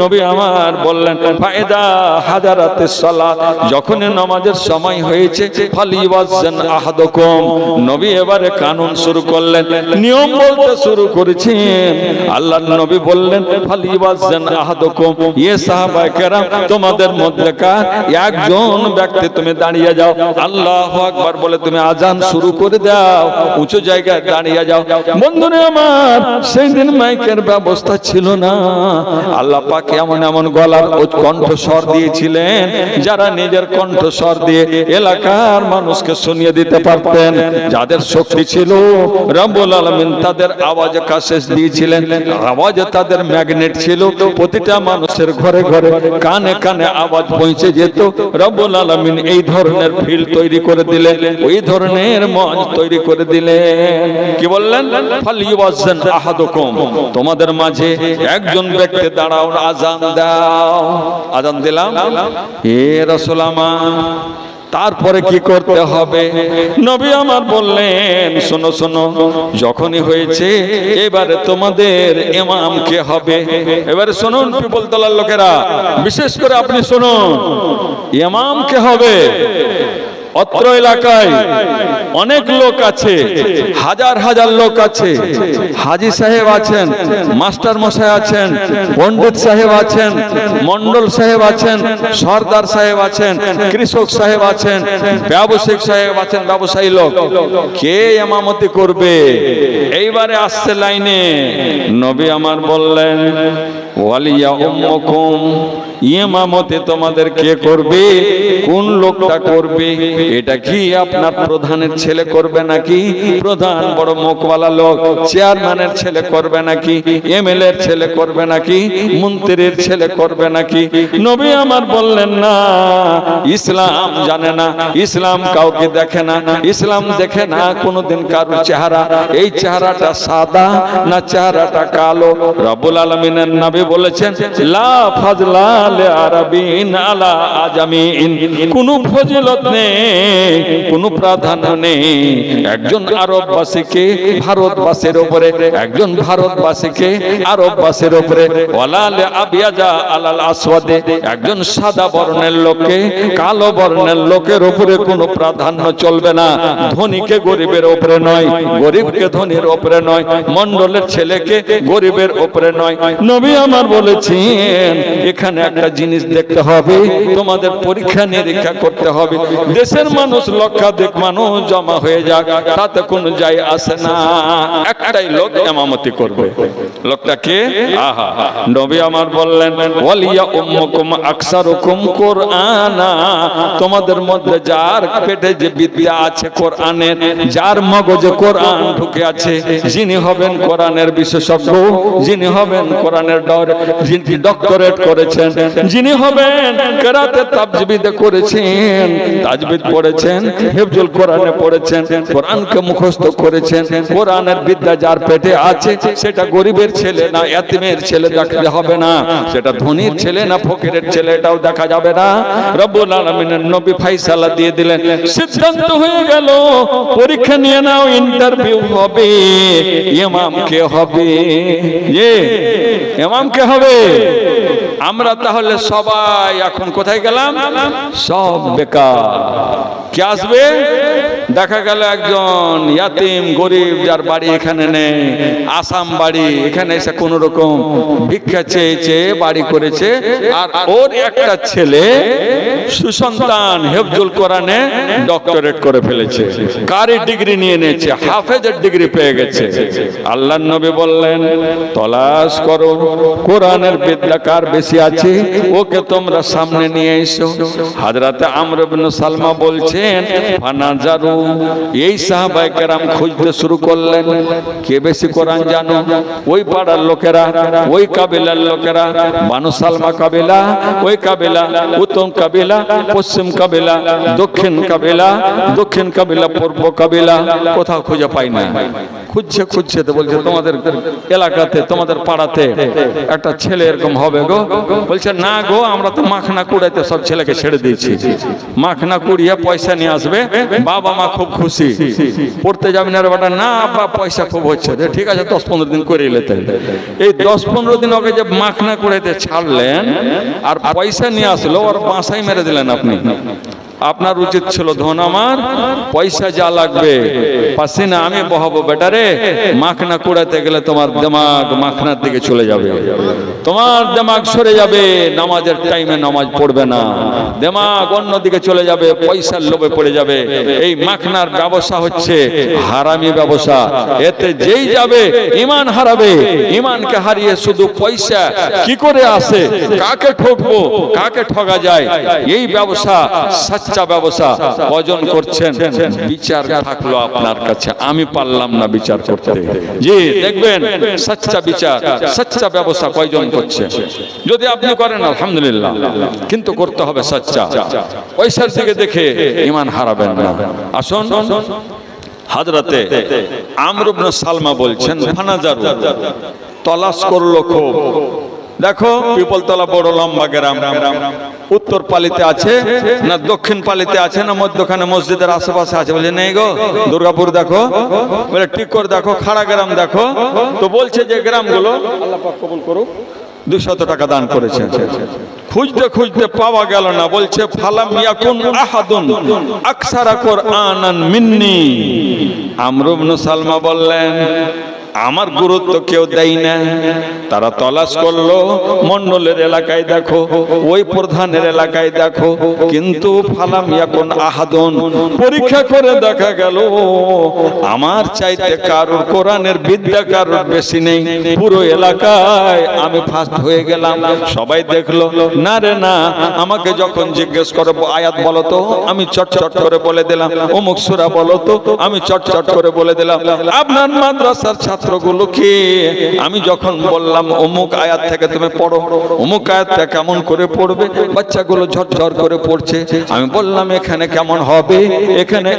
নবী আমার বললেন ফায়দা হাজারাতে সালাত, যখন নামাজের সময় হয়েছে ফালিওয়াজান আহাদুকুম। নবী এবারে কানুন শুরু করলেন, নিয়ম বলতে শুরু করেছেন আল্লাহর নবী বললেন ফালিওয়াজান আহাদুকুম। ইয়ে সাহাবায়ে কেরাম, তোমাদের মধ্যে কার? একজন ব্যক্তি তুমি দাঁড়িয়ে যাও। আল্লাহু আকবার বলে, তুমি আজান শুরু করে দাও, উঁচু জায়গায় দাঁড়িয়ে যাও। বন্ধুরে আমার, সেই দিন মাইকের ব্যবস্থা ছিল না। আল্লাহ পাক এমন এমন গলার ও কণ্ঠস্বর দিয়েছিলেন, যারা নিজের কণ্ঠস্বর দিয়ে এলাকার মানুষকে শুনিয়ে দিতে পারতেন। যাদের শক্তি ছিল, রব্বুল আলামিন তাদের আওয়াজ কাশেষ দিয়েছিলেন। আওয়াজ তাদের ম্যাগনেট ছিল, প্রতিটা মানুষের ঘরে ঘরে কানে কানে আওয়াজ পৌঁছে যেত। রব্বুল আলামিন এই ধরনের ফিল্ড তৈরি করে দিলেন, ওই ধরনের মঞ্চ তৈরি করে দিলেন। কি বললেন? তোমাদের মাঝে একজন ব্যক্তি দাঁড়াও আজান দাও। আজান দিলাম? হে রাসূল আমার, তারপরে কি করতে হবে? নবী আমার বললেন, শোনো শোনো, যখনই হয়েছে, এবারে তোমাদের ইমাম কে হবে? এবারে শুনুন পিপল তলার লোকেরা, বিশেষ করে আপনি শুনুন, ইমাম কে হবে? অত্র এলাকায় অনেক লোক আছে, হাজার হাজার লোক আছে। হাজি সাহেব আছেন, মাস্টার মশাই আছেন, পণ্ডিত সাহেব আছেন মন্ডল সাহেব আছেন, সর্দার সাহেব আছেন, কৃষক সাহেব আছেন ব্যবসায়িক সাহেব আছেন, ব্যবসায়ী লোক। কে এমামতি করবে? এইবারে আসছে লাইনে। নবী আমার বললেন ওয়ালিয়া উম্মকুম তোমাদের কে করবে? কোন লোকটা করবে? এটা কি আপনার প্রধানের ছেলে করবে নাকি? প্রধান বড় মুখওয়ালা লোক, চেয়ারম্যানের ছেলে করবে নাকি? এমএলএ এর ছেলে করবে নাকি? মন্ত্রীর ছেলে করবে নাকি? নবী আমার বললেন, না, ইসলাম জানে না, ইসলাম কাউকে দেখে না, ইসলাম দেখে না কোনোদিন কারও চেহারা। এই চেহারাটা সাদা না চেহারাটা কালো? রব্বুল আলমিনের নবী বলেছেন নেই প্রাধান্য নেই। একজন আরববাসীকে ভারতবাসীর উপরে, একজন ভারতবাসীকে আরববাসীর উপরে একজন সাদা বর্ণের লোককে, কালো বর্ণের লোকের উপরে কোনো প্রাধান্য চলবে না। ধনীকে গরিবের উপরে নয়, গরিবকে ধনীর উপরে নয় মন্ডলের ছেলেকে গরিবের উপরে নয়। নবী আমার বলেছেন, এখানে একটা জিনিস দেখতে হবে, তোমাদের পরীক্ষা নিরীক্ষা করতে হবে। দেশের মানুষ, লক্ষাধিক মানুষ জমা হয়ে যাক, তাতে কোনো যাই আসে না। একটাই লোক এমামতি করবে। লোকটা কে? আহা। নবী আমার বললেন, ওয়ালিয়া উম্মুকুম আকসারুকুম কোরআনা। তোমাদের মধ্যে যার পেটে যে বিদ্যা আছে কোরআনের যার মগজে কোরআন ঢুকে আছে, যিনি হবেন কোরআনের বিশেষজ্ঞ, যিনি হবেন কোরআনের ডর যিনি ডক্টরেট করেছেন, যিনি হবেন কেরাতে তাবজিবিদে করেছেন, তাজবিদ পড়েছেন, হেফজুল কোরআনে পড়েছেন, কোরআনকে মুখস্থ করেছেন, কোরআনের বিদ্যা যার পেটে আছে, সেটা গরিবের ছেলে না এতিমের ছেলে দেখতে হবে না, সেটা ধনীর ছেলে না ফকিরের ছেলে, এটাও দেখা যাবে না। রব্বুল আলামিনের নবী ফাইসালা দিয়ে দিলেন, সিদ্ধান্ত হয়ে গেল, পরীক্ষা নিয়ে নাও ইন্টারভিউ হবে ইমাম কে হবে ইমাম কে হবে? আমরা তাহলে সবাই এখন কোথায় গেলাম? সব বেকার। কে আসবে? দেখা গেল একজন ইয়াতিম গরিব যার বাড়ি এখানে নেই, আসাম বাড়ি, এখানে এসে কোন রকম ভিক্ষা চেয়েছে বাড়ি করেছে, আর ওর একটা ছেলে সুসন্তান হেফজুল কোরআনে ডক্টরেট করে ফেলেছে। কারি ডিগ্রি নিয়ে নিয়েছে, হাফেজের ডিগ্রি পেয়ে গেছে। আল্লাহ নবী বললেন, তলাশ করো। কোরআনের বিদ্যা কার বেশি আছে? ওকে তোমরা সামনে নিয়ে এসো। হাজরাতে আমর সালমা বলছেন ফানাজারু এই সাহাবায়ে কেরাম খুঁজতে শুরু করলেন। কে বেশি কোরআন জানো? ওই পাড়ার লোকেরা, ওই কাবিলার লোকেরা, বানু সালমা কাবিলা, ওই কাবিলা, উত্তম কাবিলা, পশ্চিম কাবিলা, দক্ষিণ কাবিলা দক্ষিণ কাবিলা, পূর্ব কাবিলা, কোথাও খুঁজে পাই না। খুঁজছে খুঁজছে, তো বলছে, তোমাদের এলাকাতে, তোমাদের পাড়াতে একটা ছেলে এরকম হবে গো। বলছে, না গো, আমরা তো মাখনা কুড়াইতে সব ছেলেকে ছেড়ে দিয়েছি। মাখনা কুড়িয়ে পয়সা নিয়ে আসবে, বাবা মা খুব খুশি। পড়তে যাবে না বেটা। না বা পয়সা খুব হচ্ছে ঠিক আছে, দশ পনেরো দিন করে এলে এই দশ পনেরো দিন ওকে যে মাখনা কুড়াইতে ছাড়লেন, আর পয়সা নিয়ে আসলো, ওর বাসাই মেরে দিলেন আপনি। আপনার উচিত ছিল ধন আমার, পয়সা যা লাগবে। পাসিনা আমি বহাবো বেটারে, মাখনা কুড়াতে গেলে তোমার দিমাগ মাখনার দিকে চলে যাবে। তোমার দিমাগ সরে যাবে, নামাজের টাইমে নামাজ পড়বে না। দিমাগ অন্য দিকে চলে যাবে, পয়সার লোভে পড়ে যাবে। এই মাখনার ব্যবসা হচ্ছে হারামি ব্যবসা। এতে যেই যাবে ইমান হারাবে। ইমানকে হারিয়ে শুধু পয়সা কি করে আসে? কাকে ঠকবো? কাকে ঠগা যায়? এই ব্যবসা সাচ্চা ব্যবসা কজন করছেন, বিচার থাকল আপনার কাছে। আমি পারলাম না বিচার করতে। জি, দেখবেন, সাচ্চা বিচার, সাচ্চা ব্যবসা কয়জন করছে? যদি আপনি করেন, আলহামদুলিল্লাহ। কিন্তু করতে হবে সাচ্চা। পয়সার দিকে দেখে ইমান হারাবেন না। আসুন, হাজরাতে আমরুবন সালমা বলছেন, ফানাজারু, তলাশ করল খুব। দেখো, পিপলতলা বড় লম্বা গ্রাম। উত্তর পালিতে আছে না দক্ষিণ পালিতে আছে না মধ্যখানে মসজিদের আশেপাশে আছে? বলে, নেই গো, দুর্গাপুর দেখো। বলে ঠিক করে দেখো, খাড়া গ্রাম দেখো। তো বলছে যে গ্রামগুলো আল্লাহ কবুল করুক দুশত টাকা দান করেছে। খুঁজতে খুঁজতে পাওয়া গেল না। বলছে, ফালাম মিন্নি। আমরু ইবনে সালমা বললেন আমার গুরুত্ব কেউ দেয় না। তারা তলাশ করল, মন্ডলের এলাকায় দেখো, ওই প্রধানের এলাকায় দেখো, কিন্তু ফালাম ইয়াকুন আহাদুন। পরীক্ষা করে দেখা গেল, আমার চাইতে কারোর কোরআনের বিদ্যা কারোর বেশি নেই। পুরো এলাকায় আমি ফার্স্ট হয়ে গেলাম। সবাই দেখল, না রে না, আমাকে যখন জিজ্ঞেস করব, আয়াত বলো তো, আমি চট চট করে বলে দিলাম। অমুক সুরা বলো তো, আমি চট চট করে বলে দিলাম। আপনার মাদ্রাসার ছাত্রগুলো কি? আমি যখন বললাম, অমুক আয়াত থেকে তুমি পড়ো, অমুক আয়াতটা কেমন করে পড়বে? বাচ্চাগুলো ঝরঝর করে পড়ছে। আমি বললাম, এখানে কেমন হবে? এখানে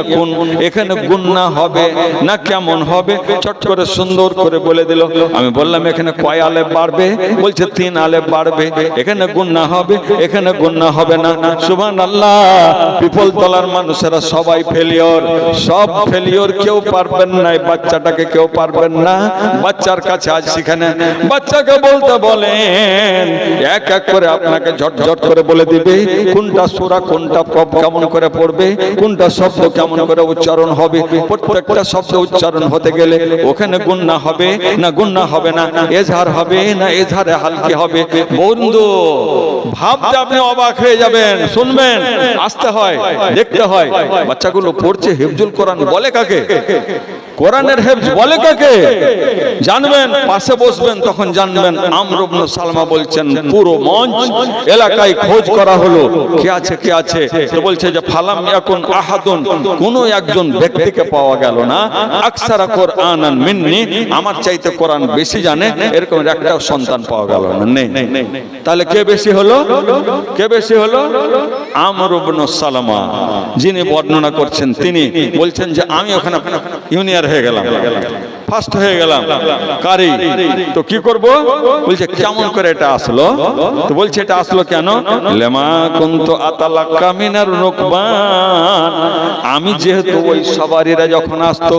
এখন এখানে গুন্না হবে, না কেমন হবে? চট করে সুন্দর করে বলে দিল। আমি বললাম, এখানে কয় আলে বাড়বে? বলছে, তিন আলে বাড়বে। এখানে গুন্না হবে, এখানে গুন্না হবে না। সুবহান আল্লাহ পিপল তলার মানুষেরা সবাই ফেলিওর সব ফেলিওর কেউ পারবেন না বাচ্চাটাকে কেউ পারবেন না। বাচ্চার কাছে আজ সেখানে বাচ্চাকে বলতে বলেন, এক এক করে আপনাকে ঝটঝট করে বলে দিবে, কোনটা সুরা, কোনটা পপ কেমন করে পড়বে, কোনটা শব্দ কেমন করে উচ্চারণ হবে, প্রত্যেকটা শব্দ উচ্চারণ হতে গেলে ওখানে গুন্না হবে না গুন্না হবে না এঝার হবে না এঝারে হালকি হবে। বন্ধু, ভাবতে আপনি অবাক হয়ে যাবেন, শুনবেন, আসতে হয়, দেখতে হয়। বাচ্চাগুলো পড়ছে, হেফজুল কোরআন বলে কাকে? কোরআনের হেফজ বলে কাকে? জানবেন, পাশে বসবেন, তখন জানবেন আমরুবন সালমা বলছেন, পুরো মঞ্চ এলাকায় খোঁজ করা হলো। কে আছে কে আছে? বলছে যে, ফালাম এখন আহাদুন, কোন একজন ব্যক্তিকে পাওয়া গেল না। আকসারা কোরআন মিন্নি, আমার চাইতে কোরআন বেশি জানে, এরকম একটাও সন্তান পাওয়া গেল না, নেই। তাহলে কে বেশি হলো? কে বেশি হলো? আমর ইবনে সালামা। যিনি বর্ণনা করছেন, তিনি বলছেন যে, আমি ওখানে ইউনিয়র হয়ে গেলাম। ফার্স্ট হয়ে গেলাম। কারি, তো কি করব? বলছে, কেমন করে এটা আসলো? তো বলছে, এটা আসলো কেন? লেমা কুন্তু আতালাক্কা মিনার রুকবান। আমি যেহেতু ওই সবারিরা যখন আসতো,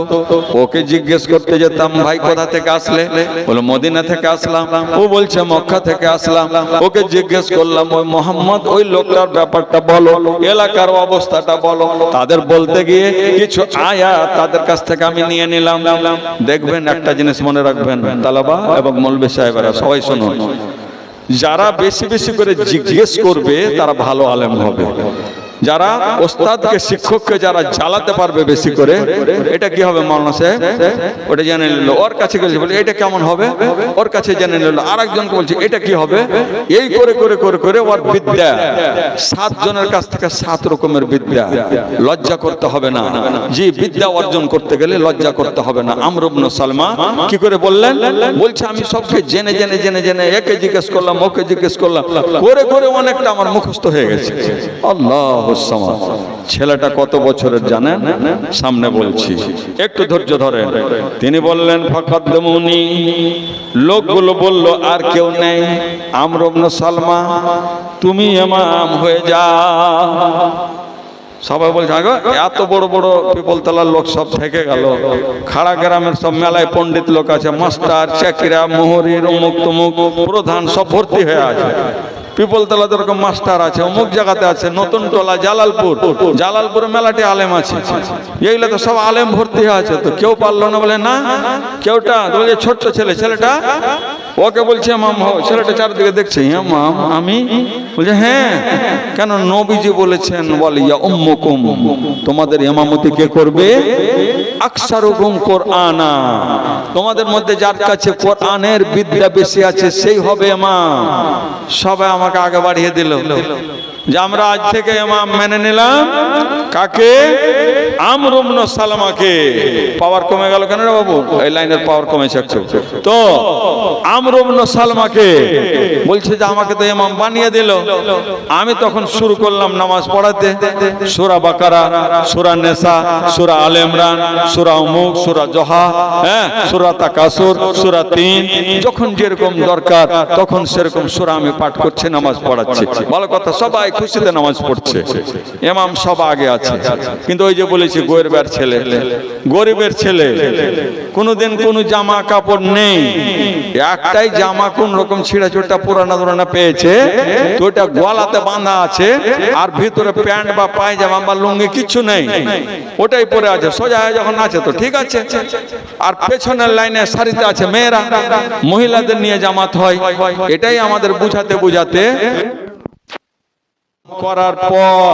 ওকে জিজ্ঞেস করতে যেতাম, ভাই, কোথা থেকে আসলে? বলো, মদিনা থেকে আসলাম। ও বলছে, মক্কা থেকে আসলাম। ওকে জিজ্ঞেস করলাম, ওই মোহাম্মদ, ওই লোকটার ব্যাপারটা বলো, এলাকার অবস্থাটা বলো। তাদের বলতে গিয়ে কিছু আয়া তাদের কাছ থেকে আমি নিয়ে নিলাম। দেখবেন, একটা জিনিস মনে রাখবেন, তালাবা এবং মলবে সাহেবেরা, সবাই শুনুন। যারা বেশি বেশি করে জিজ্ঞেস করবে, তারা ভালো আলেম হবে। যারা ওস্তাদকে শিক্ষককে যারা জ্বালাতে পারবে বেশি করে এটা কি হবে মাওলানা সাহেব? ওটা জেনে নিল ওর কাছে গেছে বলে এটা কেমন হবে? ওর কাছে জেনে নিল আর একজনকে বলছে এটা কি হবে? এই করে করে করে করে ওর বিদ্যা সাত জনের কাছ থেকে সাত রকমের বিদ্যা লজ্জা করতে হবে না। যে বিদ্যা অর্জন করতে গেলে লজ্জা করতে হবে না। আমরুবন সালমা কি করে বললেন? বলছে আমি সবকে জেনে জেনে জেনে জেনে একে জিজ্ঞেস করলাম ওকে জিজ্ঞেস করলাম। করে করে অনেকটা আমার মুখস্থ হয়ে গেছে। আল্লাহ ছেলেটা কত বছরের জানেন সামনে বলছি, একটু ধৈর্য ধরেন। তিনি বললেন ফাকাদ্দমুনি লোকগুলো বলল, আর কেউ নেই। আমরবন সালমা, তুমি এমাম হয়ে যা সবাই বলছে, আগো এত বড় বড় পিপলতলার লোক সব থেকে গেল। খাড়া গ্রামের সব মেলায় পণ্ডিত লোক আছে, মাস্টার চাকিরা মোহরির অমুক তমুক প্রধান সব ভর্তি হয়ে আছে। পিপলতলা যেরকম মাস্টার আছে, অমুক জায়গাতে আছে নতুন টলা জালালপুর। জালালপুরে মেলাটি আলেম আছে। এইগুলো তো সব আলেম ভর্তি হয়ে আছে, তো কেউ পারল না বলে, না, কেউটা? বলে, ছোট্ট ছেলে, ছেলেটা ওকে বলছে মাম হো ছেলেটা চারদিকে দেখছে হ্যাঁ আমি? বলছে হ্যাঁ। কেন নবীজি বলেছেন বলে ইয়া উম্মুকুম। তোমাদের ইমামতি কে করবে? আকসারুকুম কোরআনা। তোমাদের মধ্যে যার কাছে কোরআনের বিদ্যা বেশি আছে, সেই হবে ইমাম। সবাই আমাকে আগে বাড়িয়ে দিল। যে আমরা আজ থেকে ইমাম মেনে নিলাম। কাকে? কেন আমি তখন শুরু করলাম নামাজ পড়াতে। সূরা বাকারা, সূরা নেসা, সূরা আল ইমরান, সূরা উমুক, সুরা জোহা হ্যাঁ সূরা তাকাসুর, সুরা তিন। যখন যেরকম দরকার, তখন সেরকম সুরা আমি পাঠ করছি, নামাজ পড়াচ্ছি। ভালো কথা, সবাই খুশিতে নামাজ পড়ছে। এমাম সব আগে আছে। কিন্তু ওই যে বলেছি গরিবের ছেলে গরিবের ছেলে। কোনোদিন কোনো জামা কাপড় নেই। একটাই জামা কোন রকম ছিঁড়া চোটা পুরানা ধরানা পেয়েছে, তো ওটা গলাতে বাঁধা আছে, আর ভিতরে প্যান্ট বা পায়জামা বা লুঙ্গি কিছু নেই। ওটাই পরে আছে, সোজা যখন আছে তো ঠিক আছে। আর পেছনের লাইনে সারিতে আছে মেয়েরা, মহিলাদের নিয়ে জামাত হয়। এটাই আমাদের বুঝাতে বুঝাতে করার পর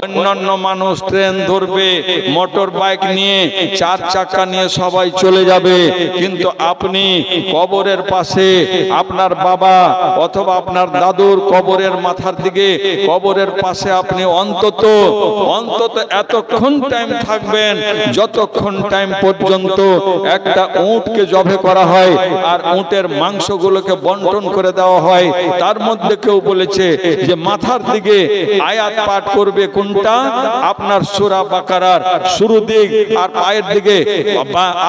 অন্যান্য মানুষ ট্রেন ধরবে মোটর বাইক নিয়ে চার চাকা নিয়ে সবাই চলে যাবে। কিন্তু আপনি কবরের পাশে আপনার বাবা অথবা আপনার দাদুর কবরের মাথার দিকে, কবরের পাশে আপনি অন্তত অন্তত এতক্ষণ টাইম থাকবেন, যতক্ষণ টাইম পর্যন্ত একটা উঁটকে জবে করা হয় আর উঁটের মাংসগুলোকে বন্টন করে দেওয়া হয়। তার মধ্যে কেউ বলেছে যে মাথার দিকে আয়াত পাঠ করবে কোনটা? আপনার সূরা বাকারার শুরু দিক আর পায়ের দিকে।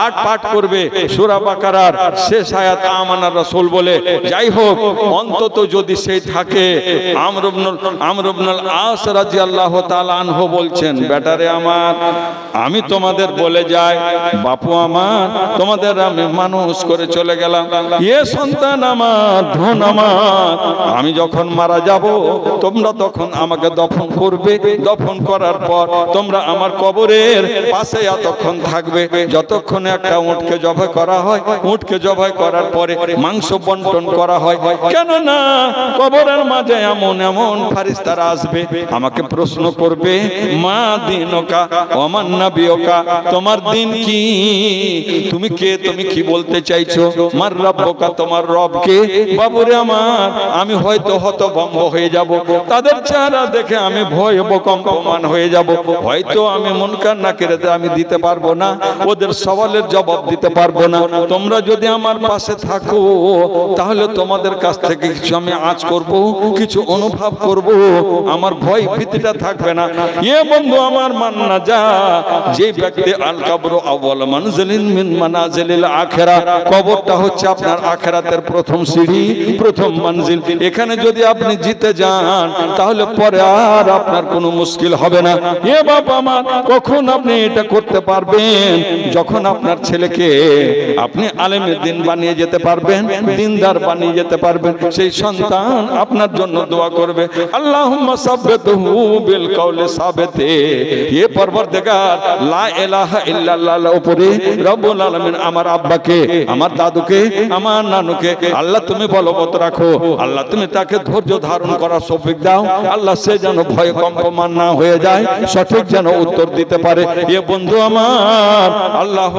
আট পাঠ করবে সূরা বাকারার শেষ আয়াত আমানার রাসূল বলে। যাই হোক অন্তত যদি সেই থাকে, আমর ইবনুল আমর ইবনুল আস বলছেন, বেটারে আমার, আমি তোমাদের বলে যাই, বাপু আমার, তোমাদের আমি মানুষ করে চলে গেলাম। এ সন্তান আমার, ধন আমার, আমি যখন মারা যাব, তোমরা তখন আমাকে দফন করবে। দফন করার পর তোমরা আমার কবরের পাশে এতক্ষণ থাকবে। যতক্ষণে একটা উটকে জবাই করা হয়, উটকে জবাই করার পরে মাংস বন্টন করা হয়। কেন না কবরের মাঝে এমন এমন ফারিস্তারা আসবে, আমাকে প্রশ্ন করবে, মা দিনকা অমান নাবিয়কা তোমার দিন কি? তুমি কে? তুমি কি বলতে চাইছো? মার রব্বকা তোমার রব কে বাবুরে আমার, আমি হয়তো হতভম্ব হয়ে যাব। তাদের চেহারা দেখে আমি ভয় কম্পমান হয়ে যাব। হয়তো আমি মনকার না কেড়ে আমি দিতে পারব না, ওদের সওয়ালের জবাব দিতে পারব না। তোমরা যদি আমার পাশে থাকো, তাহলে তোমাদের কাছ থেকে কিছু আমি আজ করব, কিছু অনুভব করব। আমার ভয় ভীতিটা থাকবে না। এ বন্ধু আমার মান্না যা, যে ব্যক্তি আল কবর আউয়াল মানজিলিন মিন মানাজিলিল আখিরা, কবরটা হচ্ছে আপনার আখিরাতের প্রথম সিঁড়ি, প্রথম মঞ্জিল এখানে যদি আপনি জিতে যান, তাহলে পরে আর আপনার কোনো মুশকিল হবে না। এ বাবা আমার কখন আপনি এটা করতে পারবেন? যখন আপনার ছেলেকে আপনি আলেমের দিন বানিয়ে যেতে পারবেন, দিনদার বানিয়ে যেতে পারবেন, সেই সন্তান আপনার জন্য দোয়া করবে। সাব্বিতহু বিল এ লা উপরে আমার আব্বাকে, আমার দাদুকে, আমার নানুকে, আল্লাহ তুমি বলবৎ রাখো। আল্লাহ তুমি তাকে ধৈর্য ধারণ করার সৌফিক দাও। আল্লাহ সে যেন ভয় কম্পমান না হয়ে যায়, সঠিক যেন উত্তর দিতে পারে। এ বন্ধু আমার আল্লাহ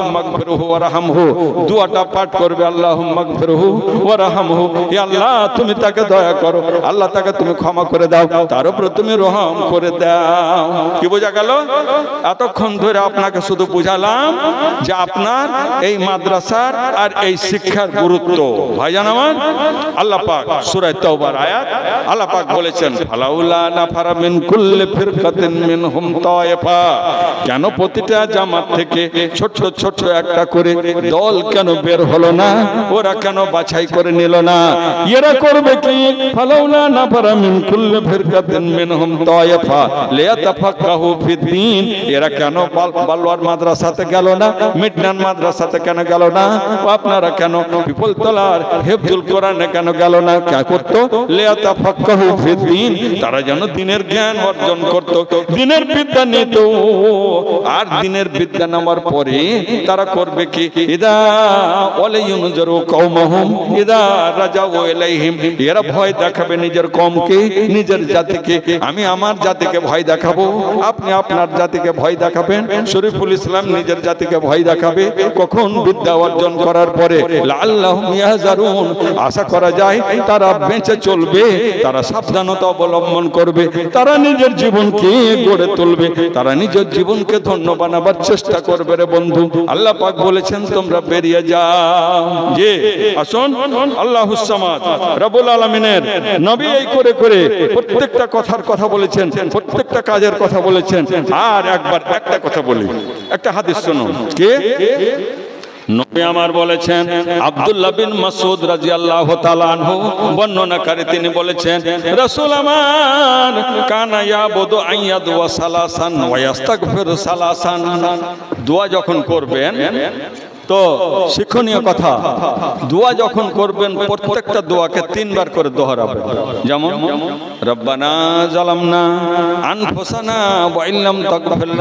দুয়াটা পাঠ করবে আল্লাহ মাগফিরহু ওয়া রাহমহু। আল্লাহ, তুমি তাকে দয়া করো। আল্লাহ তাকে তুমি ক্ষমা করে দাও। তার উপরে তুমি রহম করে দাও। কি বোঝা গেল? এতক্ষণ ধরে আপনাকে শুধু বুঝালাম যে আপনার এই মাদ্রাসার আর এই শিক্ষার গুরুত্ব। ভাইজান আমার, আল্লাহ পাক সূরা তওবার আয়াত, আল্লাহ পাক বলেছেন, ফালাউলা ফালাউলা নাফারা মিন কুল্লি ফিরকাতিন মিনহুম তায়েফা। কেন প্রতিটা জামাত থেকে ছোট ছোট একটা করে দল কেন বের হলো না? ওরা কেন বাছাই করে নিল না? এরা করবে কি? ফালাউলা নাফারা মিন কুল্লি ফিরকাতিন মিনহুম তায়েফা। লিয়াতাফাক্কাহু ফিদ্দিন। এরা কেন বালওয়ার মাদ্রাসাতে গেল না? মিডনান মাদ্রাসাতে কেন গেল না? আপনারা কেন পিপলতলার হেফজুল কোরআনে কেন গেল না? কে করতো? লিয়াতাফাক্কাহু ফিদ্দিন। তারা যেন দিনের জ্ঞান অর্জন করত। দিনের বিদ্যা নিত। আর দিনের বিদ্যা নামার পরে তারা করবে কি? ভয় দেখাবে আপনি আপনার জাতিকে ভয় দেখাবেন। ইসলাম নিজের জাতিকে ভয় দেখাবে। কখন বিদ্যা অর্জন করার পরে? আশা করা যায় তারা বেঁচে চলবে। তারা সাবধানতা অবলম্বন করবে, তারা নিজের জীবনকে গড়ে তুলবে, তারা নিজের জীবনকে ধন্য বানাবার চেষ্টা করবে রে বন্ধু। আল্লাহ পাক বলেছেন, তোমরা বেরিয়ে যাও। যে, আসুন আল্লাহ সামাদ রবুল আলমিনের নবী এই করে করে প্রত্যেকটা কথার কথা বলেছেন, প্রত্যেকটা কাজের কথা বলেছেন। আর একবার একটা কথা বলি, একটা হাদিস শোনো কে? নবী আমার বলেছেন, আব্দুল্লাহ বিন মাসুদ রাজি আল্লাহ আনহু বর্ণনাকারী তিনি বলেছেন, রসুল আমার, কানা ইয়াবুদু আইয়াদু ওয়া সালাসান ওয়া ইস্তাগফিরু সালাসান। দোয়া যখন করবেন তো শিক্ষণীয় কথা, দোয়া যখন করবেন, প্রত্যেকটা দোয়াকে তিনবার করে দোহরাবেন। যেমন, রব্বানা জালামনা আনফুসানা ওয়া ইল্লাম তাগফির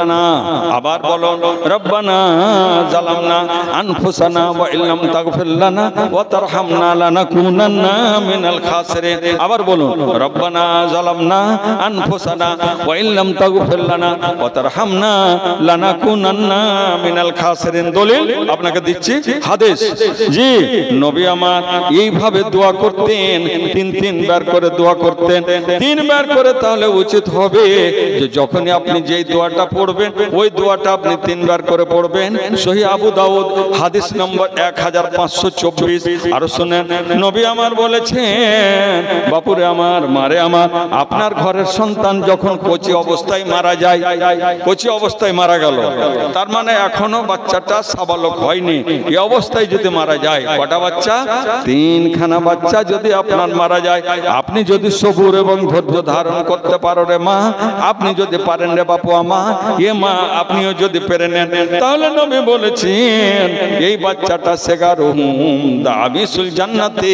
আবার বলো, রব্বানা জালামনা আনফুসানা ওয়া ইল্লাম তাগফির লানা ওয়া তারহামনা লানাকুনান্না মিনাল খাসিরিন। আবার বলুন, রব্বানা জালামনা আনফুসানা ওয়া ইল্লাম তাগফির লানা ওয়া তারহামনা লানাকুনান্না মিনাল খাসিরিন। দলিল আপনাকে দিচ্ছি হাদিস। জি, নবী আমার এইভাবে দোয়া করতেন, তিন, তিনবার করে দোয়া করতেন, তিনবার করে তাহলে উচিত হবে যে যখনই আপনি যেই দোয়াটা পড়বেন, ওই দোয়াটা আপনি তিনবার করে পড়বেন। সহি আবু দাউদ, হাদিস নম্বর এক হাজার পাঁচশো চব্বিশ। আরও শুনেন, নবী আমার বলেছেন, বাপুরে আমার, মারে আমার, আপনার ঘরের সন্তান যখন কচি অবস্থায় মারা যায়, কচি অবস্থায় মারা গেল, তার মানে এখনও বাচ্চাটা সাবালক হয়নি এই অবস্থায় যদি মারা যায়, কটা বাচ্চা? তিনখানা বাচ্চা যদি আপনার মারা যায়। আপনি যদি সবুর এবং ধৈর্য ধারণ করতে পারো রে মা, আপনি যদি পারেন রে বাপু আমা, এ মা, আপনিও যদি পেরে নেন। তাহলে নবী বলেছেন, এই বাচ্চাটা সেগার দাবিসুল জান্নাতে।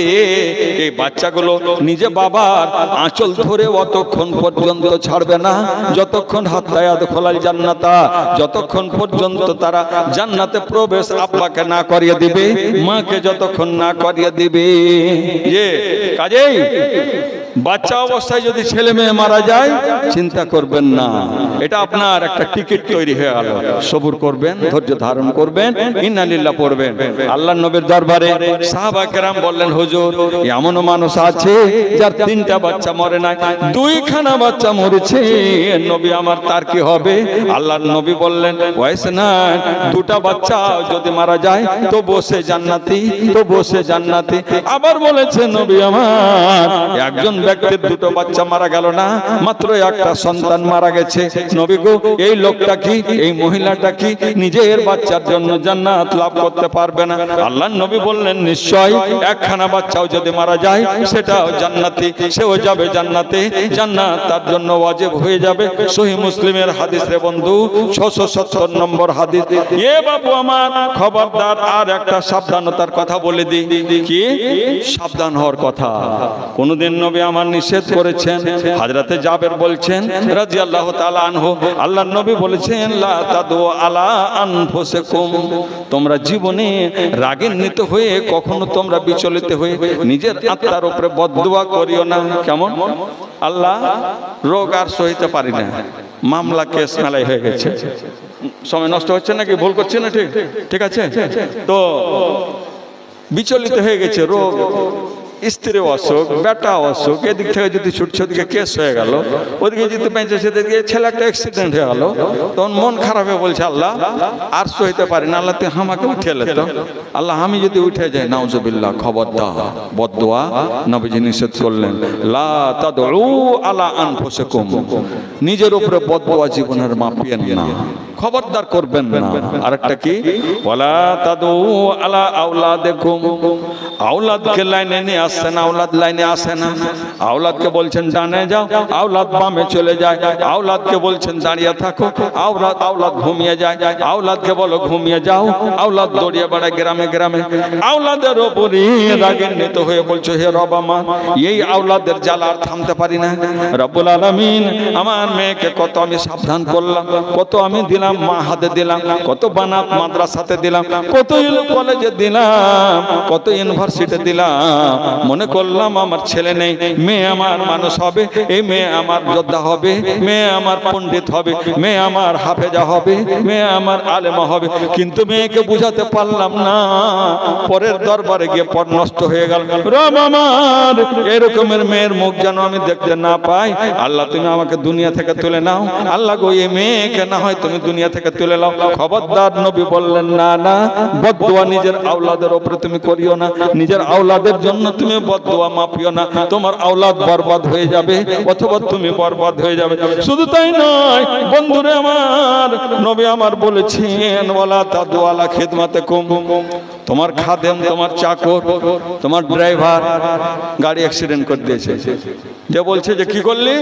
এই বাচ্চাগুলো নিজে বাবার আঁচল ধরে অতক্ষণ পর্যন্ত ছাড়বে না। যতক্ষণ হাত তায়াত খোলাল জান্নাতা, যতক্ষণ পর্যন্ত তারা জান্নাতে প্রবেশ আব্বাকে না করিয়ে দিবে, মাকে যতক্ষণ না করিয়ে দিবে। যে কাজেই বাচ্চা অবস্থায় যদি ছেলে মেয়ে মারা যায়, চিন্তা করবেন না। এটা আপনার একটা টিকিট তৈরি হয়ে গেল। সবুর করবেন, ধৈর্য ধারণ করবেন ইন্নালিল্লাহ পড়বেন। আল্লাহ নবীর দরবারে সাহাবা কেরাম বললেন, হুজুর, এমনও মানুষ আছে যার তিনটা বাচ্চা মরে নাই, দুইখানা বাচ্চা মরেছে। নবী আমার তার কি হবে? আল্লাহর নবী বললেন বয়স না, দুটা বাচ্চা যদি মারা যায় তো বসে জান্নাতি তো বসে জান্নাতি। আবার বলেছে নবী আমার, একজন ব্যক্তির দুটো বাচ্চা মারা গেল না, মাত্র একটা সন্তান মারা গেছে। নবী গো, এই লোকটা কি, এই মহিলাটা কি নিজের বাচ্চার জন্য জান্নাত লাভ করতে পারবে না? আল্লাহ নবী বললেন, নিশ্চয়, একখানা বাচ্চাও যদি মারা যায়, সেটাও জান্নাতি, সেও যাবে জান্নাতে। জান্নাত তার জন্য ওয়াজিব হয়ে যাবে। সহি মুসলিমের হাদিস রে বন্ধু, ছশো সত্তর নম্বর হাদিস। এ বাবু আমার খবরদার আর একটা সাবধানতার কথা বলে দিই। কি? সাবধান হওয়ার কথা। কোনদিন নবী আমার নিষেধ করেছেন, হাজরাতে জাবের বলছেন রাজি আল্লাহ তাআলা আনহু আল্লাহ নবী বলেছেন, লা তাদু আলা আনফুসিকুম। তোমরা জীবনে রাগান্বিত হয়ে কখনো তোমরা বিচলিত হয়ে নিজের আত্মার উপরে বদদুয়া করিও না। কেমন? আল্লাহ রোগ আর সহিতে পারি না। মামলা কেস মেলাই হয়ে গেছে। সময় নষ্ট হচ্ছে নাকি? ভুল করছে না? ঠিক ঠিক আছে? তো বিচলিত হয়ে গেছে, রোগ স্ত্রী অসুখ বেটা অসুখ, এদিক থেকে যদি ছুটছে ওদিকে কেস হয়ে গেল, ওদিকে যদি বেঁচে সেদিকে ছেলে একটা অ্যাক্সিডেন্ট হয়ে গেল, তখন মন খারাপ হয়ে বলছে, আল্লাহ, আর সইতে পারি না, আল্লাহ, তুই আমাকে উঠে তো। আল্লাহ, আমি যদি উঠে যাই, নাউজুবিল্লাহ, খবরদার, বদদোয়া। নবীজি নিষেধ করলেন, লা তাদউ আলা আনফুসিকুম। নিজের উপরে বদদোয়া জীবনের মাপিয়েন না। খবরদার করবেন না। আরেকটা কি? ওয়ালা তাদউ আলা আওলাদিকুম। আওলাদকে লাইনে নিয়ে আসছে না, আওলাদ লাইনে আসে না। আওলাদকে বলছেন, ডানে যাও। আওলাদ বামে চলে যায়। আওলাদকে বলছেন, দাঁড়িয়ে থাকো। আওলাদ আওলাদ ঘুমিয়ে যায়। আওলাদকে বলো, ঘুমিয়ে যাও। আওলাদ দৌড়িয়ে বেড়ায় গ্রামে গ্রামে। আওলাদের ওপরে রাগান্বিত হয়ে বলছো, হে রব আমার, এই আওলাদের জ্বালা আর থামতে পারি না। রব্বুল আলামিন, আমার মেয়েকে কত আমি সাবধান করলাম, কত আমি দিলাম। মা হাতে দিলাম, কত বানাত মাদ্রাসাতে দিলাম, কত কলেজে দিলাম, কত ইউনিভার্সিটি দিলাম। মনে করলাম আমার ছেলে নেই, মেয়ে আমার মানুষ হবে, এই মেয়ে আমার যোদ্ধা হবে, মেয়ে আমার পণ্ডিত হবে, মেয়ে আমার হাফেজা হবে, মেয়ে আমার আলেমা হবে। কিন্তু মেয়েকে বুঝাতে পারলাম না। পরের দরবারে গিয়ে পর নষ্ট হয়ে গেল। রব আমার, এরকমের মেয়ের মুখ যেন আমি দেখতে না পাই। আল্লাহ, তুমি আমাকে দুনিয়া থেকে তুলে নাও। আল্লাহ গো, এই মেয়েকে না হয় তুমি দুনিয়া থেকে তুলে নাও। খবরদার নবী বললেন, না না বদুয়া নিজের আওলাদের ওপরে তুমি করিও না। নিজের আওলাদের জন্য তুমি বদুয়া মাপিও না। তোমার আওলাদ বরবাদ হয়ে যাবে অথবা তুমি বরবাদ হয়ে যাবে। শুধু তাই নয়, বন্ধুরে আমার, নবী আমার বলেছেন, ওয়ালা তাদওয়ালা খিদমাতে কুম তোমার খাদেম, তোমার চাকর, তোমার ড্রাইভার গাড়ি অ্যাক্সিডেন্ট করে দিয়েছে। যে বলছে যে, কি করলি?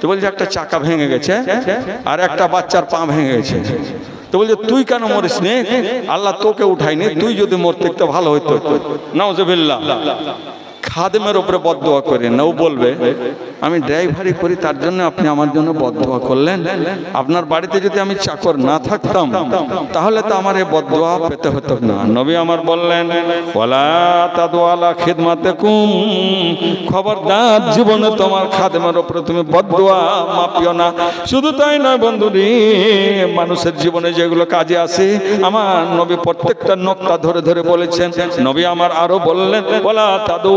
তো বলছে, একটা চাকা ভেঙে গেছে আর একটা বাচ্চার পা ভেঙে গেছে। তো বলছে, তুই কেন মরিস নে? আল্লাহ তোকে উঠাইনি তুই যদি মরতে ভালো হইতো। নাও নাউজুবিল্লাহ। খাদেমের উপরে বদদোয়া করে না ও বলবে, আমি ড্রাইভারি করি, তার জন্য আপনি আমার জন্য বদদোয়া করলেন। আপনার বাড়িতে যদি আমি চাকর না থাকতাম, তাহলে তো আমার এই বদদোয়া পেতে হতো না। নবী আমার বললেন, ওয়ালা তাদওয়ালা খিদমাতে কুম খবরদার জীবনে তোমার খাদেমের উপরে তুমি বদদোয়া মাপিও না। শুধু তাই নয় বন্ধু রে মানুষের জীবনে যেগুলো কাজে আসে, আমার নবী প্রত্যেকটা নোক্তা ধরে ধরে বলেছেন। নবী আমার আরও বললেন ওলা তাদু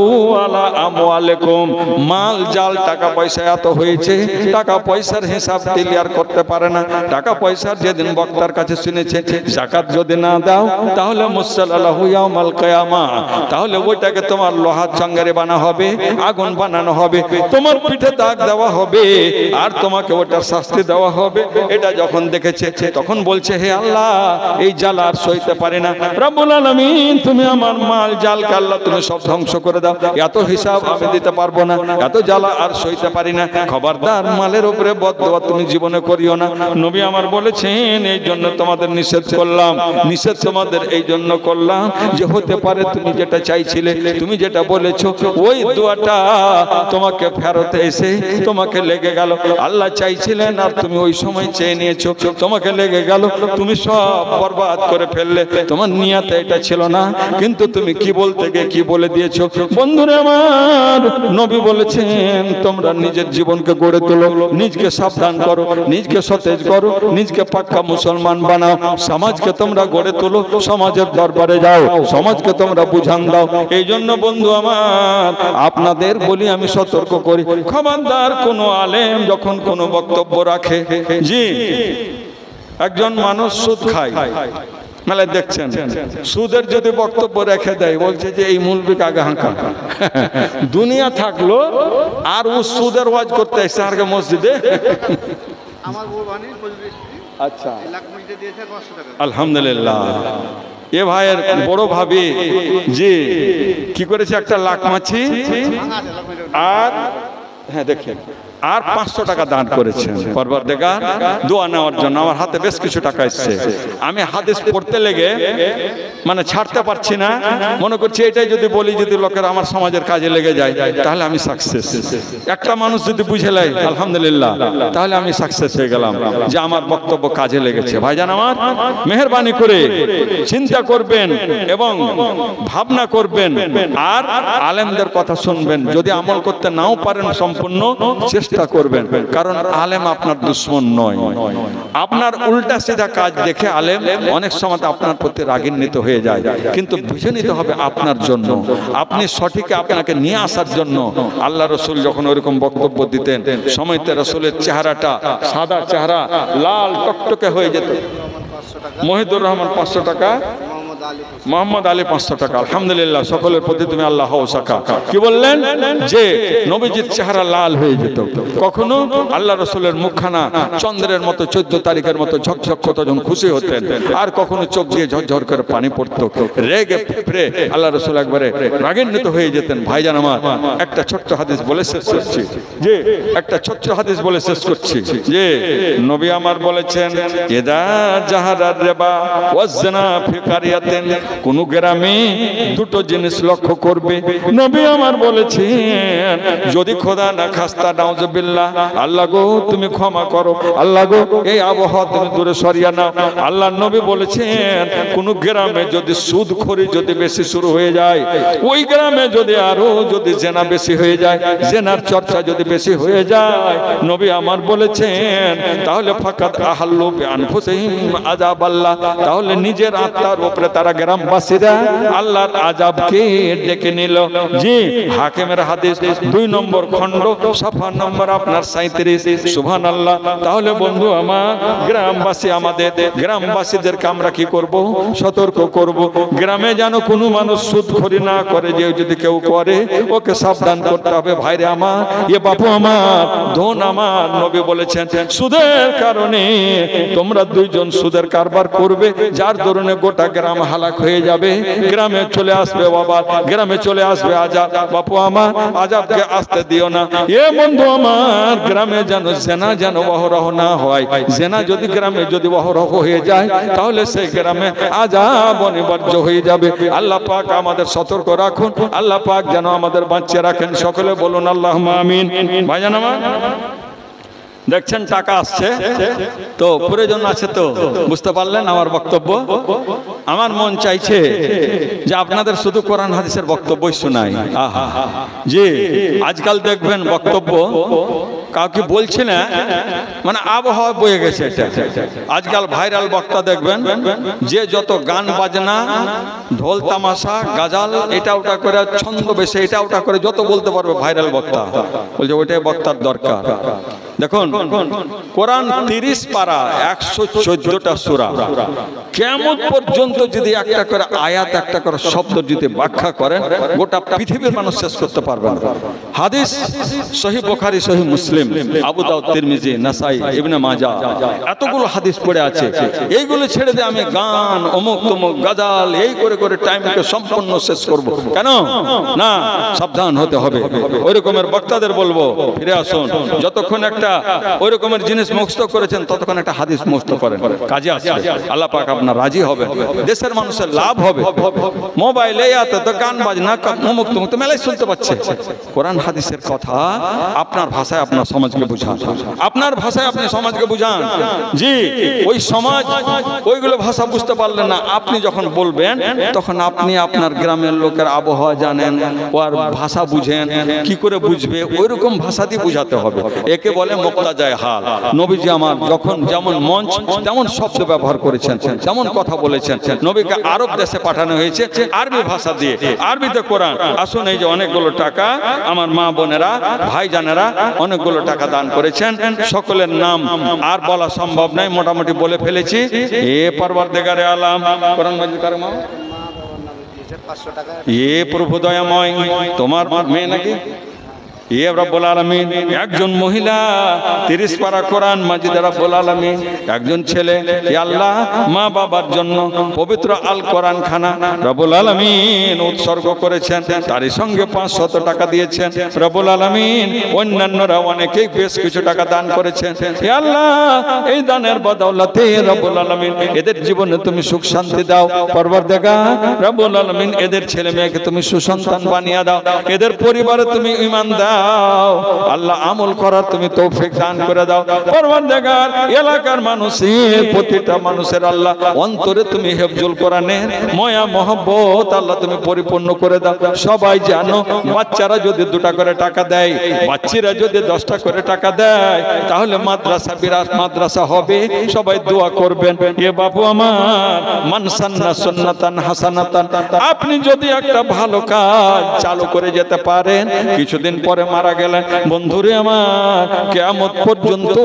মাল, জাল টাকা পয়সা এত হয়েছে টাকা পয়সার হিসাব ক্লিয়ার করতে পারে না। টাকা পয়সার যেদিন বক্তার কাছে শুনেছে, জাকাত যদি না দাও, তাহলে মুসাল্লাহু ইয়াউমাল কিয়ামা। তাহলে ওইটাকে তোমার লোহার চঙ্গারে বানা হবে, আগুন বানানো হবে, তোমার পিঠে দাগ দেওয়া হবে, আর তোমাকে ওটার শাস্তি দেওয়া হবে। এটা যখন দেখেছে, তখন বলছে, হে আল্লাহ, এই জাল আর সইতে পারে না। রব্বুল আলামিন, তুমি আমার মাল, জালকে আল্লাহ তুমি সব ধ্বংস করে দাও। এত হিসাব আমি দিতে পারব না, এত জ্বালা আর সইতে পারি না। খবরদার মালের উপরে বদদোয়া তুমি জীবনে করিও না। নবী আমার বলেছেন, এই জন্য তোমাদের নিষেধ করলাম, নিষেধ তোমাদের এই জন্য করলাম যে হতে পারে তুমি যেটা চাইছিলে, তুমি যেটা বলেছ, ওই দোয়াটা তোমাকে ফেরত এসে তোমাকে লেগে গেল। আল্লাহ চাইছিলেন আর তুমি ওই সময় চেয়ে নিয়েছো। তোমাকে লেগে গেল, তুমি সব বরবাদ করে ফেললে। তোমার নিয়াতে এটা ছিল না, কিন্তু তুমি কি বলতে গিয়ে কি বলে দিয়েছ? বন্ধুরে আমার। নবী বলেছেন, তোমরা নিজের জীবনকে গড়ে তোলো, নিজকে সাবধান করো, নিজকে সতেজ করো, নিজকে পাক্কা মুসলমান বানাও। সমাজকে তোমরা গড়ে তোলো, সমাজের দরবারে যাও, সমাজকে তোমরা বুঝান দাও। এই জন্য বন্ধু আমার, আপনাদের বলি আমি সতর্ক করি। খবরদার কোনো আলেম যখন কোনো বক্তব্য রাখে, জি, একজন মানুষ সুদ খায়। মেলায় দেখছেন সুদের যদি বক্তব্য রেখে দেয় বলছে যে এই মূলবি কাগে হাঁকা। দুনিয়া থাকল আর ও সুদের ওয়াজ করতে এসে আর মসজিদে। আচ্ছা। আলহামদুলিল্লাহ। এ ভাইয়ের বড় ভাবি জি কি করেছে একটা লাখ মাছি? আর হ্যাঁ দেখেন। আর পাঁচশো টাকা দান করেছেন। দেখা দোয়া নেওয়ার জন্য আমার হাতে বেশ কিছু টাকা এসছে। আমি হাদিস পড়তে লেগে মানে ছাড়তে পারছি না। মনে করছি এটাই যদি বলি, যদি লোকের আমার সমাজের কাজে লেগে যায়, তাহলে আমি সাকসেস একটা মানুষ যদি বুঝে লাই আলহামদুলিল্লাহ, তাহলে আমি সাকসেস হয়ে গেলাম। যে আমার বক্তব্য কাজে লেগেছে। ভাইজান আমার, মেহরবানি করে চিন্তা করবেন এবং ভাবনা করবেন। আর আলেমদের কথা শুনবেন। যদি আমল করতে নাও পারেন সম্পূর্ণ সম্পূর্ণ চেষ্টা করবেন, কারণ আলেম আপনার দুশ্মন নয়। আপনার উল্টা সিধা কাজ দেখে আলেম অনেক সময় আপনার প্রতি রাগিন্বিত হয়ে যায়। কিন্তু বুঝে নিতে হবে আপনার জন্য। আপনি সঠিকে আপনাকে নিয়ে আসার জন্য আল্লাহ রসুল যখন ওইরকম বক্তব্য দিতেন, সময়তে রসুলের চেহারাটা সাদা চেহারা, লাল টকটকে হয়ে যেত। মহিদুর রহমান পাঁচশো টাকা মোহাম্মদ আলী পাঁচশো টাকা। আলহামদুলিল্লাহ, সকলের প্রতি তুমি আল্লাহ সাকা। কি বললেন? যে নবীজির চেহারা লাল হয়ে যেত। কখনো আল্লাহ রসুলের মুখখানা চন্দ্রের মতো চোদ্দ তারিখের মতো ঝকঝক কত যখন খুশি হতেন। আর কখনো চোখ দিয়ে ঝরঝর করে পানি পড়তো। রেগে ফিরে আল্লাহ রসুল একবারে রাগান্বিত হয়ে যেতেন। ভাইজান আমার, একটা ছোট্ট হাদিস বলে শেষ করছি। যে একটা ছোট্ট হাদিস বলে শেষ করছি। যে নবী আমার বলেছেন এদা জাহারার রেবা ওয়াজনা ফি কারিয়াতেন কোন গ্রামে দুটো জিনিস লক্ষ্য করবে। নবী আমার বলেছেন, যদি খোদা না খাস্তা নাউজুবিল্লাহ। আল্লাহ গো, তুমি ক্ষমা করো। আল্লাহ গো, এই আবহাওয়া তুমি দূরে সরিয়ে নাও। আল্লাহ নবী বলেছেন, কোন গ্রামে যদি সুদ খড়ি যদি বেশি শুরু হয়ে যায়, ওই গ্রামে যদি আরও যদি জেনা বেশি হয়ে যায়, জেনার চর্চা যদি বেশি হয়ে যায়, নবী আমার বলেছেন, তাহলে ফাকাত আহাল্লু আনফুসিহিম আযাব আল্লাহ তাহলে নিজের আত্মার উপরে তারা গ্রামবাসীরা আল্লাহর আযাবকে ডেকে নিল। জি, হাকিমের হাদিস দুই নম্বর খণ্ড, সাফা নম্বর আপনার সাঁত্রিশ সুবহান আল্লাহ তাহলে বন্ধু আমার গ্রামবাসী আমাদের, গ্রামবাসীদেরকে আমরা কি করব? সতর্ক করব। গ্রামে যেন কোনো মানুষ সুদখড়ি না করে, যে যদি কেউ করে, ওকে সাবধান করতে হবে। ভাইরে আমার, এ বাপু আমার, ধন আমার, নবী বলেছেন, সুদের কারণে তোমরা দুইজন সুদের কারবার করবে, যার দরুনে গোটা গ্রাম হালাক হয়ে যাবে। গ্রামে চলে আসবে বাবা, গ্রামে চলে আসবে আজাদ। বাপু আমার আজাবকে আসতে দিও না। এ বন্ধু আমার, গ্রামে যেন জেনা যেন অহরহ না হয়। জেনা যদি গ্রামে যদি অহরহ হয়ে যায়, তাহলে সেই গ্রামে আজাব অনিবার্য হয়ে যাবে। আল্লাহ পাক আমাদের সতর্ক রাখুন। আল্লাহ পাক যেন আমাদের বাঁচিয়ে রাখেন। সকলে বলুন আল্লাহ আমিন। ভাইজান আমার। দেখছেন টাকা আসছে? তো প্রয়োজন আছে তো? বুঝতে পারলেন আমার বক্তব্য? আমার মন চাইছে যে আপনাদের শুধু কোরআন হাদিসের বক্তব্যই শোনাই। জি, আজকাল দেখবেন বক্তব্য কাউকে বলছে না মানে আবহাওয়া বয়ে গেছে আজকাল ভাইরাল বক্তা দেখবেন, যে যত গান বাজনা, ঢোল তামাশা, গাজাল, এটা ওটা করে, ছন্দ বেশি, এটা ওটা করে, যত বলতে পারবে ভাইরাল বক্তা। বলছে, ওইটাই বক্তার দরকার। দেখুন, কোরআন তিরিশ পারা, একশো চোদ্দটা সুরা। কেমন পর্যন্ত যদি একটা করে আয়াত, একটা করে শব্দ যদি ব্যাখ্যা করেন, গোটা পৃথিবীর মানুষ শেষ করতে পারবে না। হাদিস সহি বোখারি, সহি মুসলিম, আবু দাউদ, তিরমিজি, নাসাই, ইবনে মাজা এতগুলো হাদিস পড়ে আছে। এইগুলো ছেড়ে দিয়ে আমি গান, অমুক তমুক, গাজাল, এই করে করে টাইমকে সম্পূর্ণ শেষ করব। কেন? না, সাবধান হতে হবে। ওই রকমের বক্তাদের বলব, ফিরে আসুন। যতক্ষণ একটা ওই রকমের জিনিস মুক্ত করেছেন, ততক্ষণ একটা হাদিস মুক্ত করেন। কাজে আল্লাহ পাক আপনার রাজি হবে। দেশের মানুষের লাভ হবে। মোবাইলে এত বাজনা শুনতে পাচ্ছে কোরআন হাদিসের কথা আপনার ভাষায় আপনার সমাজকে বুঝান। আপনার ভাষায় আপনি সমাজকে বুঝান। জি, ওই সমাজ, ওইগুলো ভাষা বুঝতে পারলেন না। আপনি যখন বলবেন, তখন আপনি আপনার গ্রামের লোকের আবহাওয়া জানেন, ওর ভাষা বুঝেন, কি করে বুঝবে? ওই রকম ভাষা দিয়ে বুঝাতে হবে। একে বলে মুক্তা যায় হাল। নবীজি আমার যখন যেমন মঞ্চ, তেমন শব্দ ব্যবহার করেছেন তেমন কথা বলেছেন। নবীকে আরব দেশে পাঠানো হয়েছে আরবি ভাষা দিয়ে, আরবিতে কোরআন। আসুন এই যে অনেকগুলো টাকা আমার মা বোনেরা ভাই জানেরা অনেকগুলো টাকা দান করেছেন। সকলের নাম আর বলা সম্ভব নয়, মোটামুটি বলে ফেলেছি। এ পরবার দেগারে আলাম। কোরআন এ প্রভু দয়াময় তোমার মেয়ে নাকি? আলামিন, একজন মহিলা, তিরিশ পারা কোরআন মাজিদ রব্বুল আলামিন, একজন ছেলে আল্লাহ, মা বাবার জন্য পবিত্র আল কোরআন খানা রব্বুল আলামিন উৎসর্গ করেছেন, তারই সঙ্গে পাঁচশত টাকা দিয়েছেন, রব্বুল আলামিন, অন্যান্যরা অনেকেই বেশ কিছু টাকা দান করেছেন আল্লাহ, এই দানের বদৌলতে রব্বুল আলামিন, এদের জীবনে তুমি সুখ শান্তি দাও পরবর্তীকা রব্বুল আলামিন, এদের ছেলে মেয়েকে তুমি সুসন্তান বানিয়ে দাও, এদের পরিবারে তুমি ইমান দাও আল্লাহ আমল করার তুমি তৌফিক দান করে দাও। পরবর্তীকার এলাকার মানুষের প্রতিটা মানুষের আল্লাহ অন্তরে তুমি হেফজুল কোরআনের ময়া মহব্বত আল্লাহ তুমি পরিপূর্ণ করে দাও। সবাই জানো, বাচ্চারা যদি দুটা করে টাকা দেয়, বাচ্চারা যদি দশটা করে টাকা দেয়, তাহলে মাদ্রাসা বিরাট মাদ্রাসা হবে। সবাই দোয়া করবেন, এ বাবু আমার মানসান্না সুন্নাতান হাসানাতান। আপনি যদি একটা ভালো কাজ চালু করে যেতে পারেন, কিছুদিন পরে মারা গেলেন। বন্ধুরে আমার কেমন পর্যন্ত